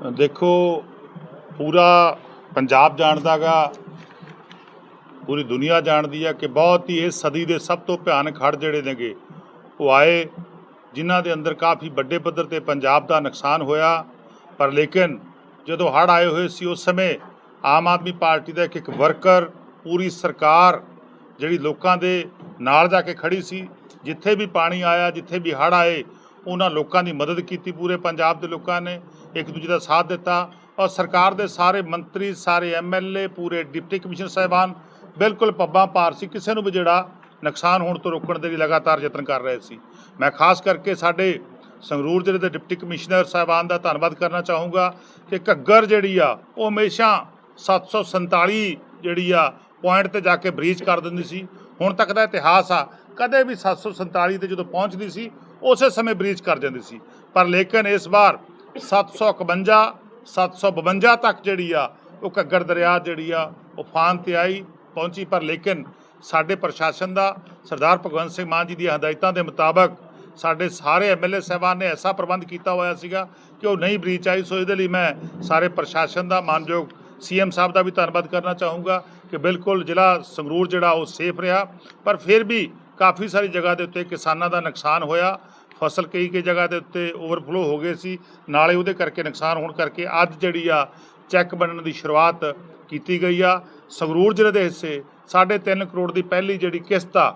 ਦੇਖੋ, ਪੂਰਾ ਪੰਜਾਬ ਜਾਣਦਾਗਾ, ਪੂਰੀ ਦੁਨੀਆ ਜਾਣਦੀ ਹੈ ਕਿ ਬਹੁਤ ਹੀ ਇਸ ਸਦੀ ਦੇ ਸਭ ਤੋਂ ਭਿਆਨਕ ਹੜ੍ਹ ਜਿਹੜੇ ਨੇਗੇ, ਉਹ ਆਏ, ਜਿਨ੍ਹਾਂ ਦੇ ਅੰਦਰ ਕਾਫੀ ਵੱਡੇ ਪੱਧਰ ਤੇ ਪੰਜਾਬ ਦਾ ਨੁਕਸਾਨ ਹੋਇਆ। ਪਰ ਲੇਕਿਨ ਜਦੋਂ ਹੜ੍ਹ ਆਏ ਹੋਏ ਸੀ, ਉਸ ਸਮੇਂ ਆਮ ਆਦਮੀ ਪਾਰਟੀ ਦਾ ਇੱਕ ਇੱਕ ਵਰਕਰ, ਪੂਰੀ ਸਰਕਾਰ ਜਿਹੜੀ ਲੋਕਾਂ ਦੇ ਨਾਲ ਜਾ ਕੇ ਖੜੀ ਸੀ, ਜਿੱਥੇ ਵੀ ਪਾਣੀ ਆਇਆ, ਜਿੱਥੇ ਵੀ ਹੜ੍ਹ ਆਏ ਉਹਨਾਂ ਲੋਕਾਂ ਦੀ ਮਦਦ ਕੀਤੀ, ਪੂਰੇ ਪੰਜਾਬ ਦੇ ਲੋਕਾਂ ਨੇ ਇੱਕ ਦੂਜੇ ਦਾ ਸਾਥ ਦਿੱਤਾ ਔਰ ਸਰਕਾਰ ਦੇ ਸਾਰੇ ਮੰਤਰੀ, ਸਾਰੇ ਐਮਐਲਏ ਪੂਰੇ ਡਿਪਟੀ ਕਮਿਸ਼ਨਰ ਸਾਹਿਬਾਨ ਬਿਲਕੁਲ ਪੱਬਾਂ ਭਾਰ ਸੀ, ਕਿਸੇ ਨੂੰ ਵੀ ਜਿਹੜਾ ਨੁਕਸਾਨ ਹੋਣ ਤੋਂ ਰੋਕਣ ਦੇ ਲਈ ਲਗਾਤਾਰ ਯਤਨ ਕਰ ਰਹੇ ਸੀ। ਮੈਂ ਖਾਸ ਕਰਕੇ ਸਾਡੇ ਸੰਗਰੂਰ ਜ਼ਿਲ੍ਹੇ ਦੇ ਡਿਪਟੀ ਕਮਿਸ਼ਨਰ ਸਾਹਿਬਾਨ ਦਾ ਧੰਨਵਾਦ ਕਰਨਾ ਚਾਹੂੰਗਾ ਕਿ ਘੱਗਰ ਜਿਹੜੀ ਆ, ਉਹ ਹਮੇਸ਼ਾ 747 ਜਿਹੜੀ ਆ, ਪੁਆਇੰਟ ਤੇ ਜਾ ਕੇ ਬ੍ਰੀਚ ਕਰ ਦਿੰਦੀ ਸੀ। ਹੁਣ ਤੱਕ ਦਾ ਇਤਿਹਾਸ ਆ, ਕਦੇ ਵੀ 747 ਤੇ ਜਦੋਂ ਪਹੁੰਚਦੀ ਸੀ ਉਸੇ ਸਮੇਂ ਬ੍ਰੀਚ ਕਰ ਜਾਂਦੀ ਸੀ। ਪਰ ਲੇਕਿਨ ਇਸ ਵਾਰ 751 752 ਤੱਕ ਜਿਹੜੀ ਆ, ਉਹ ਘੱਗਰ ਦਰਿਆ ਜਿਹੜੀ ਆ ਉਫਾਨ ਤੇ ਆਈ, ਪਹੁੰਚੀ। ਪਰ ਲੇਕਿਨ ਸਾਡੇ ਪ੍ਰਸ਼ਾਸਨ ਦਾ, ਸਰਦਾਰ ਭਗਵੰਤ ਸਿੰਘ ਮਾਨ ਜੀ ਦੀਆਂ ਹਦਾਇਤਾਂ ਦੇ ਮੁਤਾਬਕ ਸਾਡੇ ਸਾਰੇ ਐਮਐਲਏ ਸਾਹਿਬਾਨ ਨੇ ਐਸਾ ਪ੍ਰਬੰਧ ਕੀਤਾ ਹੋਇਆ ਸੀਗਾ ਕਿ ਉਹ ਨਹੀਂ ਬ੍ਰੀਚ ਆਈ। ਸੋ ਇਹਦੇ ਲਈ ਮੈਂ ਸਾਰੇ ਪ੍ਰਸ਼ਾਸਨ ਦਾ ਮਾਨਯੋਗ ਸੀਐਮ ਸਾਹਿਬ ਦਾ ਵੀ ਧੰਨਵਾਦ ਕਰਨਾ ਚਾਹੂੰਗਾ ਕਿ ਬਿਲਕੁਲ ਜ਼ਿਲ੍ਹਾ ਸੰਗਰੂਰ ਜਿਹੜਾ ਉਹ ਸੇਫ ਰਿਹਾ। ਪਰ ਫਿਰ ਵੀ ਕਾਫੀ ਸਾਰੀ ਜਗ੍ਹਾ ਦੇ ਉੱਤੇ ਕਿਸਾਨਾਂ ਦਾ ਨੁਕਸਾਨ ਹੋਇਆ। ਫਸਲ ਕਈ ਕਈ ਜਗ੍ਹਾ ਦੇ ਉੱਤੇ ਓਵਰਫਲੋ ਹੋ ਗਏ ਸੀ, ਨਾਲੇ ਉਹਦੇ ਕਰਕੇ ਨੁਕਸਾਨ ਹੋਣ ਕਰਕੇ ਅੱਜ ਜਿਹੜੀ ਆ ਚੈੱਕ ਬਣਨ ਦੀ ਸ਼ੁਰੂਆਤ ਕੀਤੀ ਗਈ ਆ। ਸੰਗਰੂਰ ਜ਼ਿਲ੍ਹੇ ਦੇ ਹਿੱਸੇ 3.5 ਕਰੋੜ ਦੀ ਪਹਿਲੀ ਜਿਹੜੀ ਕਿਸ਼ਤ ਆ,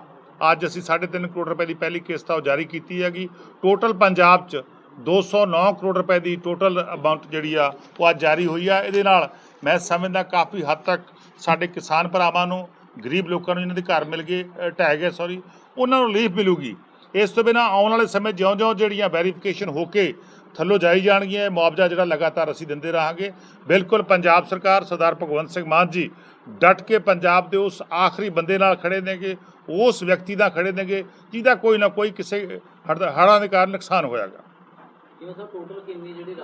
ਅੱਜ ਅਸੀਂ 3.5 ਕਰੋੜ ਰੁਪਏ ਦੀ ਪਹਿਲੀ ਕਿਸ਼ਤ ਆ ਉਹ ਜਾਰੀ ਕੀਤੀ ਹੈਗੀ। ਟੋਟਲ ਪੰਜਾਬ 'ਚ 209 ਕਰੋੜ ਰੁਪਏ ਦੀ ਟੋਟਲ ਅਮਾਉਂਟ ਜਿਹੜੀ ਆ ਉਹ ਅੱਜ ਜਾਰੀ ਹੋਈ ਆ। ਇਹਦੇ ਨਾਲ ਮੈਂ ਸਮਝਦਾ ਕਾਫੀ ਹੱਦ ਤੱਕ ਸਾਡੇ ਕਿਸਾਨ ਭਰਾਵਾਂ ਨੂੰ, ਗਰੀਬ ਲੋਕਾਂ ਨੂੰ ਜਿਹਨਾਂ ਦੇ ਘਰ ਮਿਲ ਗਏ ਢਹਿ ਗਏ ਸੌਰੀ ਉਹਨਾਂ ਨੂੰ ਰਿਲੀਫ ਮਿਲੂਗੀ। ਇਸ ਤੋਂ ਬਿਨਾਂ ਆਉਣ ਵਾਲੇ ਸਮੇਂ ਜਿਉਂ-ਜਿਉਂ ਜਿਹੜੀਆਂ ਵੈਰੀਫਿਕੇਸ਼ਨ ਹੋ ਕੇ ਥੱਲੋਂ ਜਾਈ ਜਾਣਗੀਆਂ ਇਹ ਮੁਆਵਜ਼ਾ ਜਿਹੜਾ ਲਗਾਤਾਰ ਅਸੀਂ ਦਿੰਦੇ ਰਹਾਂਗੇ। ਬਿਲਕੁਲ ਪੰਜਾਬ ਸਰਕਾਰ ਸਰਦਾਰ ਭਗਵੰਤ ਸਿੰਘ ਮਾਨ ਜੀ ਡਟ ਕੇ ਪੰਜਾਬ ਦੇ ਉਸ ਆਖਰੀ ਬੰਦੇ ਨਾਲ ਖੜੇ ਨੇਗੇ ਉਸ ਵਿਅਕਤੀ ਨਾਲ ਖੜੇ ਨੇਗੇ ਜਿਹਦਾ ਕੋਈ ਨਾ ਕੋਈ ਕਿਸੇ ਹੜ੍ਹਾਂ ਦੇ ਕਾਰਨ ਨੁਕਸਾਨ ਹੋਇਆਗਾ। ਦੇ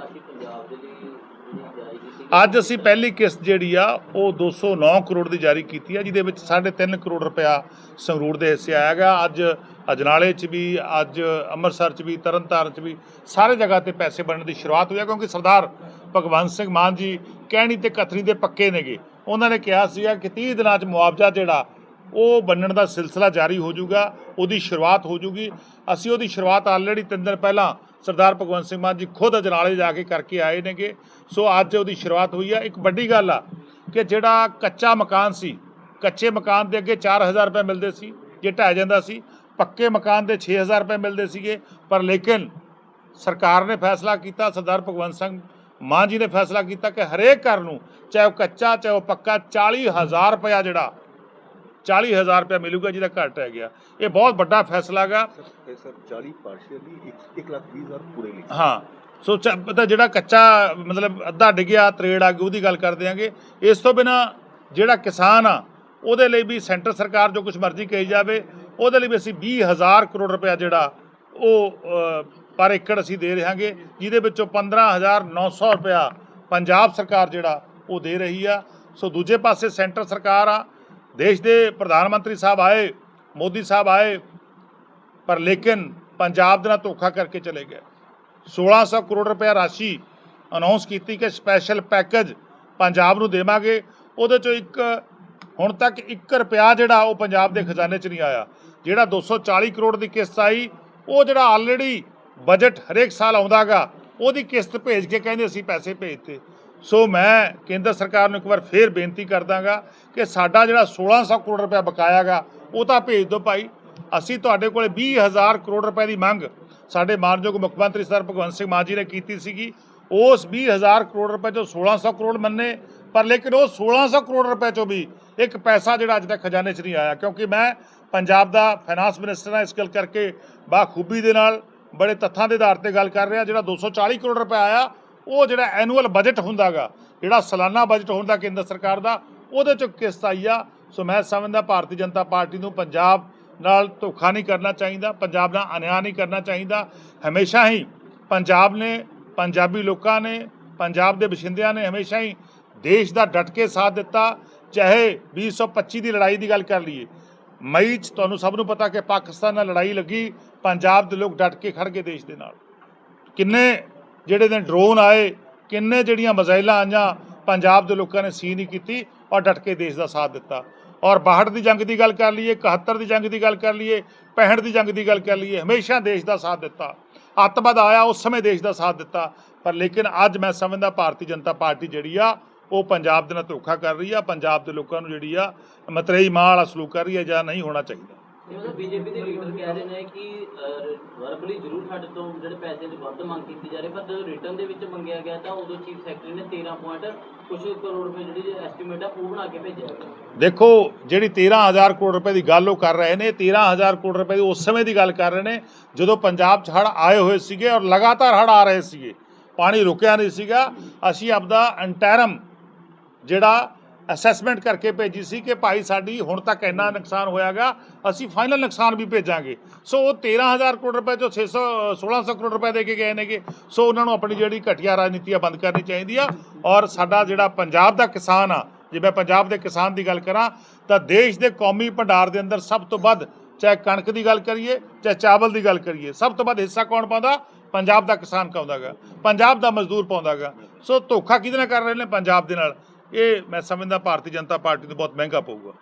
ਅੱਜ ਅਸੀਂ ਪਹਿਲੀ ਕਿਸ਼ਤ ਜਿਹੜੀ ਆ ਉਹ 209 ਕਰੋੜ ਦੀ ਜਾਰੀ ਕੀਤੀ ਆ ਜਿਹਦੇ ਵਿੱਚ 3.5 ਕਰੋੜ ਰੁਪਇਆ ਸੰਗਰੂਰ ਦੇ ਹਿੱਸੇ ਆਇਆਗਾ। ਅੱਜ ਅਜਨਾਲੇ 'ਚ ਵੀ, ਅੱਜ ਅੰਮ੍ਰਿਤਸਰ 'ਚ ਵੀ, ਤਰਨਤਾਰਨ 'ਚ ਵੀ, ਸਾਰੇ ਜਗ੍ਹਾ ਤੇ ਪੈਸੇ ਬਣਨ ਦੀ ਸ਼ੁਰੂਆਤ ਹੋਈ ਆ, ਕਿਉਂਕਿ ਸਰਦਾਰ ਭਗਵੰਤ ਸਿੰਘ ਮਾਨ ਜੀ ਕਹਿਣੀ ਤੇ ਕਥਰੀ ਦੇ ਪੱਕੇ ਨੇਗੇ। ਉਹਨਾਂ ਨੇ ਕਿਹਾ ਸੀਗਾ ਕਿ 30 ਦਿਨਾਂ 'ਚ ਮੁਆਵਜ਼ਾ ਜਿਹੜਾ, ਉਹ ਬੰਨਣ ਦਾ ਸਿਲਸਿਲਾ ਜਾਰੀ ਹੋ ਜਾਊਗਾ, ਉਹਦੀ ਸ਼ੁਰੂਆਤ ਹੋ ਜਾਊਗੀ। ਅਸੀਂ ਉਹਦੀ ਸ਼ੁਰੂਆਤ ਆਲਰੇਡੀ ਤਿੰਨ ਦਿਨ ਪਹਿਲਾਂ ਸਰਦਾਰ ਭਗਵੰਤ ਸਿੰਘ ਮਾਨ ਜੀ ਖੁਦ ਅਜਨਾਲੇ ਜਾ ਕੇ ਕਰਕੇ ਆਏ ਨੇਗੇ। ਸੋ ਅੱਜ ਉਹਦੀ ਸ਼ੁਰੂਆਤ ਹੋਈ ਆ। ਇੱਕ ਵੱਡੀ ਗੱਲ ਆ ਕਿ ਜਿਹੜਾ ਕੱਚਾ ਮਕਾਨ ਸੀ, ਕੱਚੇ ਮਕਾਨ ਦੇ ਅੱਗੇ 4000 ਰੁਪਏ ਮਿਲਦੇ ਸੀ, ਜੇ ਢਹਿ ਜਾਂਦਾ ਸੀ ਪੱਕੇ ਮਕਾਨ ਦੇ 6000 ਰੁਪਏ ਮਿਲਦੇ ਸੀਗੇ ਪਰ ਲੇਕਿਨ ਸਰਕਾਰ ਨੇ ਫੈਸਲਾ ਕੀਤਾ ਸਰਦਾਰ ਭਗਵੰਤ ਸਿੰਘ ਮਾਨ ਜੀ ਨੇ ਫੈਸਲਾ ਕੀਤਾ ਕਿ ਹਰੇਕ ਘਰ ਨੂੰ ਚਾਹੇ ਉਹ ਕੱਚਾ ਚਾਹੇ ਉਹ ਪੱਕਾ 40000 ਰੁਪਇਆ ਜਿਹੜਾ 40000 ਰੁਪਇਆ ਮਿਲੂਗਾ ਜਿਹਦਾ ਘਰ ਟਹਿ ਗਿਆ। ਇਹ ਬਹੁਤ ਵੱਡਾ ਫੈਸਲਾ ਗਾ। ਇਹ ਸਰ 40 ਪਾਰਸ਼ੀਅਲੀ 1 ਲੱਖ 20 ਹਜ਼ਾਰ ਪੂਰੇ ਲਈ। ਹਾਂ ਸੋ ਪਤਾ ਜਿਹੜਾ ਕੱਚਾ ਮਤਲਬ ਅੱਧਾ ਡਿੱਗਿਆ ਤਰੇੜ ਆ ਗਈ ਉਹਦੀ ਗੱਲ ਕਰ ਦਿਆਂਗੇ। ਇਸ ਤੋਂ ਬਿਨਾ ਜਿਹੜਾ ਕਿਸਾਨ ਆ ਉਹਦੇ ਲਈ ਵੀ ਸੈਂਟਰ ਸਰਕਾਰ ਜੋ ਕੁਝ ਮਰਜ਼ੀ ਕਹੀ ਜਾਵੇ ਉਹਦੇ ਲਈ ਵੀ ਅਸੀਂ 20000 ਕਰੋੜ ਰੁਪਇਆ ਜਿਹੜਾ ਉਹ ਪਰ ਏਕੜ ਅਸੀਂ ਦੇ ਰਹਾਂਗੇ, ਜਿਹਦੇ ਵਿੱਚੋਂ 15900 ਰੁਪਇਆ ਪੰਜਾਬ ਸਰਕਾਰ ਜਿਹੜਾ ਉਹ ਦੇ ਰਹੀ ਆ। ਸੋ ਦੂਜੇ ਪਾਸੇ ਸੈਂਟਰ ਸਰਕਾਰ ਆ, ਦੇਸ਼ ਦੇ ਪ੍ਰਧਾਨ ਮੰਤਰੀ ਸਾਹਿਬ ਆਏ, ਮੋਦੀ ਸਾਹਿਬ ਆਏ, ਪਰ ਲੇਕਿਨ ਪੰਜਾਬ ਦੇ ਨਾਲ ਧੋਖਾ ਕਰਕੇ ਚਲੇ ਗਏ। 1600 ਕਰੋੜ ਰੁਪਏ ਰਾਸ਼ੀ ਅਨਾਉਂਸ ਕੀਤੀ ਕਿ ਸਪੈਸ਼ਲ ਪੈਕੇਜ ਪੰਜਾਬ ਨੂੰ ਦੇਵਾਂਗੇ। ਉਹਦੇ ਚੋਂ ਇੱਕ, ਹੁਣ ਤੱਕ 1 ਰੁਪਿਆ ਜਿਹੜਾ ਉਹ ਪੰਜਾਬ ਦੇ ਖਜ਼ਾਨੇ 'ਚ ਨਹੀਂ ਆਇਆ। ਜਿਹੜਾ 240 ਕਰੋੜ ਦੀ ਕਿਸ਼ਤ ਆਈ, ਉਹ ਜਿਹੜਾ ਆਲਰੇਡੀ ਬਜਟ ਹਰੇਕ ਸਾਲ ਆਉਂਦਾਗਾ, ਉਹਦੀ ਕਿਸ਼ਤ ਭੇਜ ਕੇ ਕਹਿੰਦੇ ਅਸੀਂ ਪੈਸੇ ਭੇਜਤੇ। ਸੋ ਮੈਂ ਕੇਂਦਰ ਸਰਕਾਰ ਨੂੰ ਇੱਕ ਵਾਰ ਫੇਰ ਬੇਨਤੀ ਕਰਦਾਗਾ ਕਿ ਸਾਡਾ ਜਿਹੜਾ 1600 ਕਰੋੜ ਰੁਪਏ ਬਕਾਇਆਗਾ, ਉਹ ਤਾਂ ਭੇਜ ਦਿਓ ਭਾਈ। ਅਸੀਂ ਤੁਹਾਡੇ ਕੋਲੇ 20000 ਕਰੋੜ ਰੁਪਏ ਦੀ ਮੰਗ ਸਾਡੇ ਮਾਨਯੋਗ ਮੁੱਖ ਮੰਤਰੀ ਸਰ ਭਗਵੰਤ ਸਿੰਘ ਮਾਨ ਜੀ ਨੇ ਕੀਤੀ ਸੀਗੀ। ਉਸ 20000 ਕਰੋੜ ਰੁਪਏ ਚੋਂ 1600 ਕਰੋੜ ਮੰਨੇ ਪਰ ਲੇਕਿਨ ਉਹ 1600 ਕਰੋੜ ਰੁਪਏ ਚੋਂ ਵੀ ਇੱਕ ਪੈਸਾ ਜਿਹੜਾ ਅੱਜ ਤੱਕ ਖਜ਼ਾਨੇ 'ਚ ਨਹੀਂ ਆਇਆ, ਕਿਉਂਕਿ ਮੈਂ ਪੰਜਾਬ ਦਾ ਫਾਈਨਾਂਸ ਮਿਨਿਸਟਰ ਹਾਂ, ਇਸ ਗੱਲ ਕਰਕੇ ਬਾਖੂਬੀ ਦੇ ਨਾਲ ਬੜੇ ਤੱਥਾਂ ਦੇ ਆਧਾਰ ਤੇ ਗੱਲ ਕਰ ਰਿਹਾ, ਜਿਹੜਾ 240 ਕਰੋੜ ਰੁਪਏ ਆਇਆ, ਉਹ ਜਿਹੜਾ ਐਨੂਅਲ ਬਜਟ ਹੁੰਦਾਗਾ, ਜਿਹੜਾ ਸਾਲਾਨਾ ਬਜਟ ਹੁੰਦਾ ਕੇਂਦਰ ਸਰਕਾਰ ਦਾ, ਉਹਦੇ ਚੋਂ ਕਿਸ਼ਤ ਆਈ ਆ। ਸੋ ਮੈਂ ਸਮਝਦਾ ਭਾਰਤੀ ਜਨਤਾ ਪਾਰਟੀ ਨੂੰ ਪੰਜਾਬ ਨਾਲ ਧੋਖਾ ਨਹੀਂ ਕਰਨਾ ਚਾਹੀਦਾ, ਪੰਜਾਬ ਨਾਲ ਅਨਿਆਂ ਨਹੀਂ ਕਰਨਾ ਚਾਹੀਦਾ। ਹਮੇਸ਼ਾ ਹੀ ਪੰਜਾਬ ਨੇ, ਪੰਜਾਬੀ ਲੋਕਾਂ ਨੇ, ਪੰਜਾਬ ਦੇ ਵਸਿੰਦਿਆਂ ਨੇ ਹਮੇਸ਼ਾ ਹੀ ਦੇਸ਼ ਦਾ ਡਟ ਕੇ ਸਾਥ ਦਿੱਤਾ, ਚਾਹੇ 2025 ਦੀ ਲੜਾਈ ਦੀ ਗੱਲ ਕਰ ਲਈਏ। ਮਈ 'ਚ ਤੁਹਾਨੂੰ ਸਭ ਨੂੰ ਪਤਾ ਕਿ ਪਾਕਿਸਤਾਨ ਨਾਲ ਲੜਾਈ ਲੱਗੀ, ਪੰਜਾਬ ਦੇ ਲੋਕ ਡਟ ਕੇ ਖੜ ਗਏ ਦੇਸ਼ ਦੇ ਨਾਲ। ਕਿੰਨੇ ਜਿਹੜੇ ਨੇ ਡਰੋਨ ਆਏ, ਕਿੰਨੇ ਜਿਹੜੀਆਂ ਮਜ਼ਾਇਲਾਂ ਆਈਆਂ, ਪੰਜਾਬ ਦੇ ਲੋਕਾਂ ਨੇ ਸੀ ਨਹੀਂ ਕੀਤੀ ਔਰ ਡਟ ਕੇ ਦੇਸ਼ ਦਾ ਸਾਥ ਦਿੱਤਾ। ਔਰ 62 ਦੀ ਜੰਗ ਦੀ ਗੱਲ ਕਰ ਲਈਏ 71 ਦੀ ਜੰਗ ਦੀ ਗੱਲ ਕਰ ਲਈਏ 65 ਦੀ ਜੰਗ ਦੀ ਗੱਲ ਕਰ ਲਈਏ, ਹਮੇਸ਼ਾ ਦੇਸ਼ ਦਾ ਸਾਥ ਦਿੱਤਾ। ਅੱਤਵਾਦ ਆਇਆ, ਉਸ ਸਮੇਂ ਦੇਸ਼ ਦਾ ਸਾਥ ਦਿੱਤਾ। ਪਰ ਲੇਕਿਨ ਅੱਜ ਮੈਂ ਸਮਝਦਾ ਭਾਰਤੀ ਜਨਤਾ ਪਾਰਟੀ ਜਿਹੜੀ ਆ ਉਹ ਪੰਜਾਬ ਦੇ ਨਾਲ ਧੋਖਾ ਕਰ ਰਹੀ ਆ ਪੰਜਾਬ ਦੇ ਲੋਕਾਂ ਨੂੰ ਜਿਹੜੀ ਆ ਮਤਰੇਈ ਮਾਂ ਵਾਲਾ ਸਲੂਕ ਕਰ ਰਹੀ ਹੈ ਜਾਂ ਨਹੀਂ ਹੋਣਾ ਚਾਹੀਦਾ। ਮਤਲਬ ਬੀਜੇਪੀ ਦੇ ਲੀਡਰ ਕਹਿ ਰਹੇ ਨੇ ਕਿ ਵਰਬਲੀ ਜ਼ਰੂਰ ਸਾਡੇ ਤੋਂ ਜਿਹੜੇ ਪੈਸੇ ਦੀ ਵੱਧ ਮੰਗ ਕੀਤੀ ਜਾ ਰਹੀ ਪਰ ਜਦੋਂ ਰਿਟਰਨ ਦੇ ਵਿੱਚ ਮੰਗਿਆ ਗਿਆ ਤਾਂ ਉਦੋਂ ਚੀਫ ਸੈਕਟਰੀ ਨੇ 13 ਪੁਆਇੰਟ ਕੁਝ ਕਰੋੜ ਰੁਪਏ ਜਿਹੜੀ ਐਸਟੀਮੇਟ ਆ ਉਹ ਬਣਾ ਕੇ ਭੇਜਿਆ ਗਿਆ। ਦੇਖੋ ਜਿਹੜੀ 13000 ਕਰੋੜ ਰੁਪਏ ਦੀ ਗੱਲ ਉਹ ਕਰ ਰਹੇ ਨੇ 13000 ਕਰੋੜ ਰੁਪਏ ਦੀ ਉਸ ਸਮੇਂ ਦੀ ਗੱਲ ਕਰ ਰਹੇ ਨੇ ਜਦੋਂ ਪੰਜਾਬ 'ਚ ਹੜ੍ਹ ਆਏ ਹੋਏ ਸੀਗੇ ਔਰ ਲਗਾਤਾਰ ਹੜ੍ਹ ਆ ਰਹੇ ਸੀਗੇ ਪਾਣੀ ਰੁਕਿਆ ਨਹੀਂ ਸੀਗਾ ਅਸੀਂ ਆਪਦਾ ਅੰਟੈਰਮ ਜਿਹੜਾ ਅਸੈਸਮੈਂਟ ਕਰਕੇ ਭੇਜੀ ਸੀ ਕਿ ਭਾਈ ਸਾਡੀ ਹੁਣ ਤੱਕ ਇੰਨਾ ਨੁਕਸਾਨ ਹੋਇਆਗਾ, ਅਸੀਂ ਫਾਈਨਲ ਨੁਕਸਾਨ ਵੀ ਭੇਜਾਂਗੇ। ਸੋ ਉਹ 13000 ਕਰੋੜ ਰੁਪਏ ਚੋਂ 600 1600 ਕਰੋੜ ਰੁਪਏ ਦੇ ਕੇ ਗਏ ਨੇਗੇ। ਸੋ ਉਹਨਾਂ ਨੂੰ ਆਪਣੀ ਜਿਹੜੀ ਘਟੀਆ ਰਾਜਨੀਤੀ ਆ ਬੰਦ ਕਰਨੀ ਚਾਹੀਦੀ ਆ। ਔਰ ਸਾਡਾ ਜਿਹੜਾ ਪੰਜਾਬ ਦਾ ਕਿਸਾਨ ਆ, ਜੇ ਮੈਂ ਪੰਜਾਬ ਦੇ ਕਿਸਾਨ ਦੀ ਗੱਲ ਕਰਾਂ, ਤਾਂ ਦੇਸ਼ ਦੇ ਕੌਮੀ ਭੰਡਾਰ ਦੇ ਅੰਦਰ ਸਭ ਤੋਂ ਵੱਧ ਚਾਹੇ ਕਣਕ ਦੀ ਗੱਲ ਕਰੀਏ, ਚਾਹੇ ਚਾਵਲ ਦੀ ਗੱਲ ਕਰੀਏ, ਸਭ ਤੋਂ ਵੱਧ ਹਿੱਸਾ ਕੌਣ ਪਾਉਂਦਾ? ਪੰਜਾਬ ਦਾ ਕਿਸਾਨ ਪਾਉਂਦਾਗਾ। ਪੰਜਾਬ ਦਾ ਮਜ਼ਦੂਰ ਪਾਉਂਦਾਗਾ। ਸੋ ਧੋਖਾ ਕਿਹਦੇ ਨਾਲ ਕਰ ਰਹੇ ਨੇ? ਪੰਜਾਬ ਦੇ ਨਾਲ। ਇਹ ਮੈਂ ਸਮਝਦਾ ਭਾਰਤੀ ਜਨਤਾ ਪਾਰਟੀ ਨੂੰ ਬਹੁਤ ਮਹਿੰਗਾ ਪਊਗਾ।